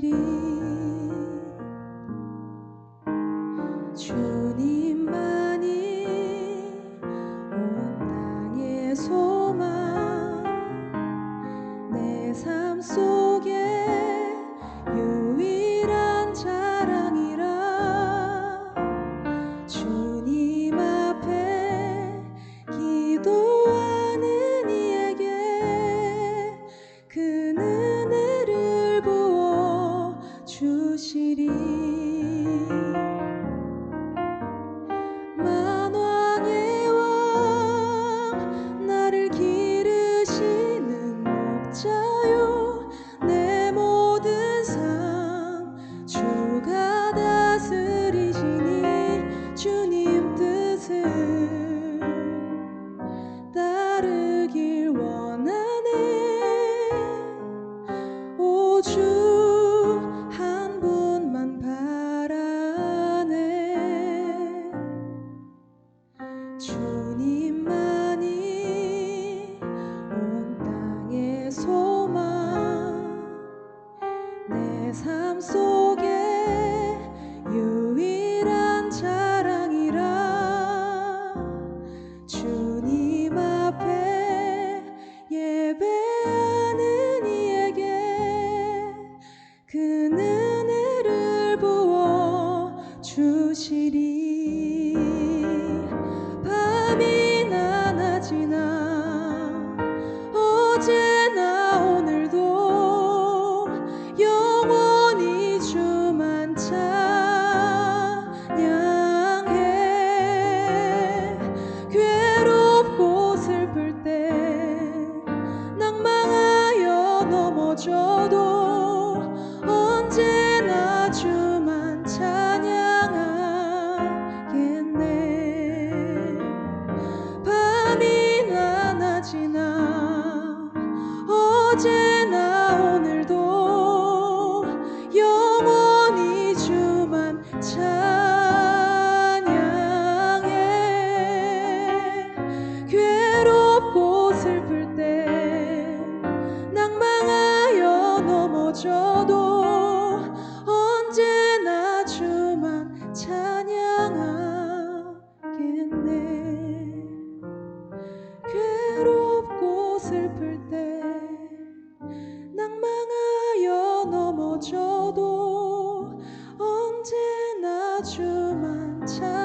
你却。知り 삶 속. 저도 언제나 주만 찬양하겠네. 밤이나 낮이나 어제나 오늘 아주만 잘